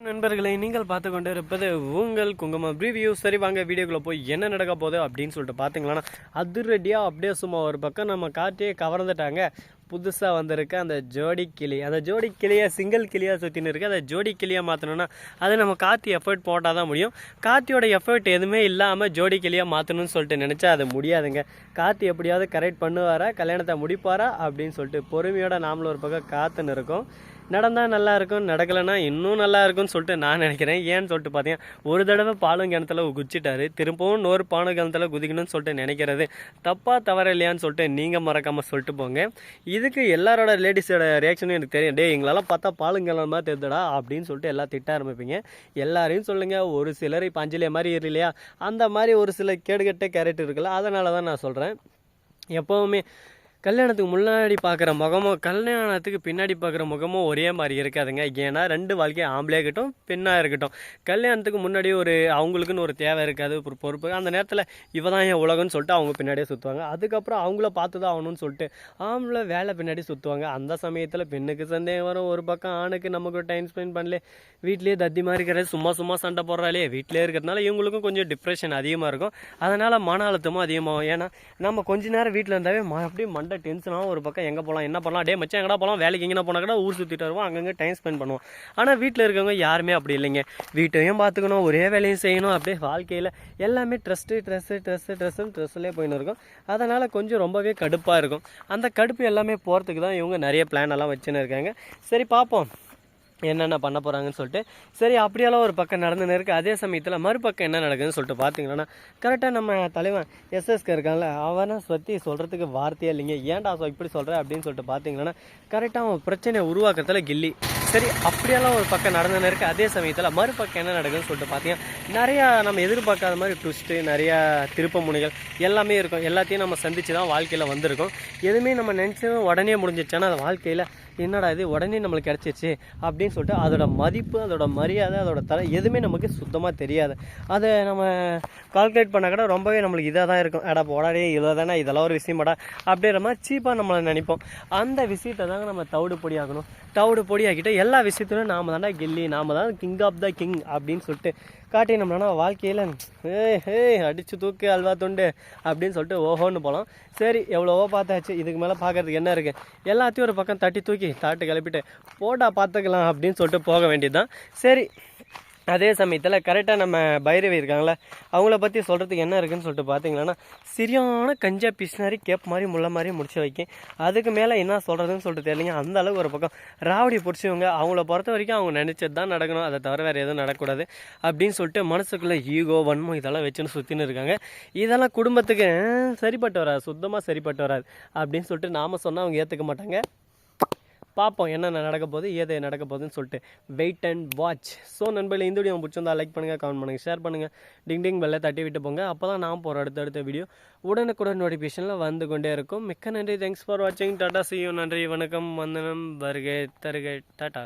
நண்பர்களை நீங்கள் பார்த்து கொண்டு இருப்பது உங்கள் குங்குமம் ரிவ்யூ சரி வாங்க வீடியோக்குள்ள போய் என்ன நடக்க போகுது அப்படின்னு சொல்லிட்டு பார்த்தீங்களா அதிரடியாக அப்படியே சும்மா ஒரு பக்கம் நம்ம காட்டியே கவர்ந்துட்டாங்க. புதுசாக வந்திருக்க. அந்த ஜோடி கிளி அந்த ஜோடி கிளியை சிங்கிள் கிளியாக சுற்றின்னு இருக்கு. அதை ஜோடி கிளியாக மாற்றணும்னா அது நம்ம காத்தி எஃபர்ட் போட்டால் தான் முடியும். காத்தியோட எஃபர்ட் எதுவுமே இல்லாமல் ஜோடி கிளியாக மாற்றணும்னு சொல்லிட்டு நினச்சா அது முடியாதுங்க. காத்தி எப்படியாவது கரெக்ட் பண்ணுவாரா கல்யாணத்தை முடிப்பாரா அப்படின்னு சொல்லிட்டு பொறுமையோட நாமளும் ஒரு பக்கம் காத்துன்னு இருக்கோம். நடந்தால் நல்லா இருக்கும் நடக்கலைன்னா இன்னும் நல்லா இருக்கும்னு சொல்லிட்டு நான் நினைக்கிறேன். ஏன்னு சொல்லிட்டு பார்த்தீங்கன்னா ஒரு தடவை பாலும் கிணத்துல குதிச்சிட்டாரு. திரும்பவும் நூறு பானு கிணத்துல குதிக்கணும்னு சொல்லிட்டு நினைக்கிறது தப்பாக தவற இல்லையான்னு சொல்லிட்டு நீங்கள் மறக்காமல் சொல்லிட்டு போங்க. இதுக்கு எல்லாரோட லேடிஸோட ரியாக்ஷனும் எனக்கு தெரியும். டே எங்களெல்லாம் பார்த்தா பாலுங்கிழமை மாதிரி தெரியுதுடா அப்படின்னு சொல்லிட்டு எல்லாம் திட்ட ஆரம்பிப்பீங்க. எல்லாரையும் சொல்லுங்கள் ஒரு சிலர் இப்போ அஞ்சலிய மாதிரி இல்லையா? அந்த மாதிரி ஒரு சில கேடுகட்ட கேரக்டர் இருக்குல்ல அதனால தான் நான் சொல்கிறேன் எப்போவுமே கல்யாணத்துக்கு முன்னாடி பார்க்குற முகமும் கல்யாணத்துக்கு பின்னாடி பார்க்குற முகமும் ஒரே மாதிரி இருக்காதுங்க. ஏன்னா ரெண்டு வாழ்க்கை ஆம்பளையாக இருக்கட்டும் பெண்ணாக இருக்கட்டும். கல்யாணத்துக்கு முன்னாடி ஒரு அவங்களுக்குன்னு ஒரு தேவை இருக்காது ஒரு பொறுப்பு. அந்த நேரத்தில் இவ தான் என் உலகம்னு சொல்லிட்டு அவங்க பின்னாடியே சுற்றுவாங்க அதுக்கப்புறம் அவங்கள பார்த்து தான் ஆகணும்னு சொல்லிட்டு ஆம்பளை வேலை பின்னாடி சுற்றுவாங்க அந்த சமயத்தில் பெண்ணுக்கு சந்தேகம் வரும். ஒரு பக்கம் ஆணுக்கு நமக்கு டைம் ஸ்பெண்ட் பண்ணல. வீட்லேயே தத்தி மாதிரி இருக்கிறது சும்மா சும்மா சண்டை போடுறாலே வீட்டிலே இருக்கிறதுனால இவங்களுக்கும் கொஞ்சம் டிப்ரெஷன் அதிகமாக இருக்கும். அதனால் மன அழுத்தமும் அதிகமாகும். ஏன்னா நம்ம கொஞ்ச நேரம் வீட்டில் இருந்தாவே அப்படியே மண் மண்டை டென்ஷனாகவும் ஒரு பக்கம் எங்கே போகலாம் என்ன பண்ணலாம்? டே மச்சான் எங்கடா போகலாம் வேலைக்கு எங்கே போனால் கூட ஊர் சுற்றிட்டு வருவோம் அங்கங்கே டைம் ஸ்பெண்ட் பண்ணுவோம். ஆனால் வீட்டில் இருக்கவங்க யாருமே அப்படி இல்லைங்க. வீட்டையும் பார்த்துக்கணும் ஒரே வேலையும் செய்யணும் அப்படியே வாழ்க்கையில் எல்லாமே ட்ரெஸ்ட்டு ட்ரெஸ்ஸு ட்ரெஸ்ஸு ட்ரெஸ்ஸுன்னு ட்ரெஸ்ஸுலேயே போயின்னு இருக்கும். அதனால் கொஞ்சம் ரொம்பவே கடுப்பாக இருக்கும். அந்த கடுப்பு எல்லாமே போகிறதுக்கு தான் இவங்க நிறைய பிளான் எல்லாம் வச்சுன்னு இருக்காங்க. சரி பார்ப்போம் என்னென்ன பண்ண போகிறாங்கன்னு சொல்லிட்டு சரி அப்படியெல்லாம் ஒரு பக்கம் நடந்துன்னு இருக்கு. அதே சமயத்தில் மறுபக்கம் என்ன நடக்குதுன்னு சொல்லிட்டு பார்த்தீங்கன்னா கரெக்டாக நம்ம தலைவன் எஸ்எஸ்கே இருக்கான்ல அவனை பற்றி சொல்கிறதுக்கு வார்த்தையே இல்லைங்க. ஏன்டா சொ- இப்படி சொல்கிற அப்படின்னு சொல்லிட்டு பார்த்தீங்கன்னா கரெக்டாக அவன் பிரச்சனையை உருவாக்குறதுல கில்லி. சரி அப்படியெல்லாம் ஒரு பக்கம் நடந்துன்னு இருக்கு. அதே சமயத்தில் மறுபக்கம் என்ன நடக்குதுன்னு சொல்லிட்டு பார்த்தீங்கன்னா நிறையா நம்ம எதிர்பார்க்காத மாதிரி ட்விஸ்ட்டு நிறையா திருப்ப முனைகள் எல்லாமே இருக்கும். எல்லாத்தையும் நம்ம சந்திச்சு தான் வாழ்க்கையில் வந்திருக்கோம். எதுவுமே நம்ம நினச்சதும் உடனே முடிஞ்சிடுச்சுன்னா அது வாழ்க்கையில் என்னடா இது? உடனே நம்மளுக்கு கிடச்சிருச்சு. அப்படின்னு அப்படின்னு சொல்லிட்டு அதோட மதிப்பு அதோட மரியாதை அதோட தலை எதுவுமே நமக்கு சுத்தமாக தெரியாது. அதை நம்ம கால்குலேட் பண்ண கூட ரொம்பவே நம்மளுக்கு இதாக தான் இருக்கும். அடா போடாடே இதை தானே இதெல்லாம் ஒரு விஷயமாடா அப்படின்ற மாதிரி சீப்பாக நம்மளை நினைப்போம். அந்த விஷயத்தை தாங்க நம்ம தவிடு பொடி ஆகணும் தவிடு பொடி ஆக்கிட்டு எல்லா விஷயத்திலும் நாம தாண்டா கில்லி நாம தான் கிங் ஆஃப் த கிங் அப்படின்னு சொல்லிட்டு காட்டினோம்னா வாழ்க்கையில் ஏ ஹே அடிச்சு தூக்கு அல்வா துண்டு அப்படின்னு சொல்லிட்டு ஓஹோன்னு போகலாம் சரி எவ்வளோவோ பார்த்தாச்சு. இதுக்கு மேலே பார்க்கறதுக்கு என்ன இருக்குது எல்லாத்தையும் ஒரு பக்கம் தட்டி தூக்கி தாட்டு கிளப்பிட்டு போட்டா பார்த்துக்கலாம் அப்படின்னு சொல்லிட்டு போக வேண்டியதுதான். சரி அதே சமயத்தில் கரெக்டாக நம்ம பைரவி இருக்காங்களே அவங்கள பற்றி சொல்கிறதுக்கு என்ன இருக்குன்னு சொல்லிட்டு பார்த்தீங்கன்னா சரியான கஞ்சா பிஸ்னாரி கேப் மாதிரி முள்ள மாதிரி முடிச்சு வைக்கும் அதுக்கு மேலே என்ன சொல்கிறதுன்னு சொல்லிட்டு தெரியலைங்க. அந்த அளவுக்கு ஒரு பக்கம் ராவடி பிடிச்சவங்க அவங்கள பொறுத்த வரைக்கும் அவங்க நினச்சது தான் நடக்கணும். அதை தவிர வேறு எதுவும் நடக்கூடாது அப்படின்னு சொல்லிட்டு மனசுக்குள்ளே ஈகோ வன்மம் இதெல்லாம் வச்சுன்னு சுற்றின்னு இருக்காங்க. இதெல்லாம் குடும்பத்துக்கு சரிப்பட்டு வராது. சுத்தமாக சரிப்பட்டு வராது. அப்படின்னு சொல்லிட்டு நாம் சொன்னால் அவங்க ஏற்றுக்க மாட்டாங்க. பார்ப்போம் என்னென்ன நடக்க போகுது ஏது நடக்க போகுதுன்னு சொல்லிட்டு. வெயிட் அண்ட் வாட்ச் ஸோ நண்பர்களே இந்த வீடியோ பிடிச்சிருந்தா லைக் பண்ணுங்கள் கமெண்ட் பண்ணுங்கள் ஷேர் பண்ணுங்கள் டிங் டிங் பெல்லை தட்டி விட்டு போங்க. அப்போ தான் நான் போகிற அடுத்தடுத்த வீடியோ உடனுக்குடன் நோட்டிஃபிகேஷனில் வந்து கொண்டே இருக்கும். மிக்க நன்றி. தேங்க்ஸ் ஃபார் வாட்சிங் டாட்டா சியூ நன்றி. வணக்கம். வந்தனம். வருகை தருகை. டாட்டா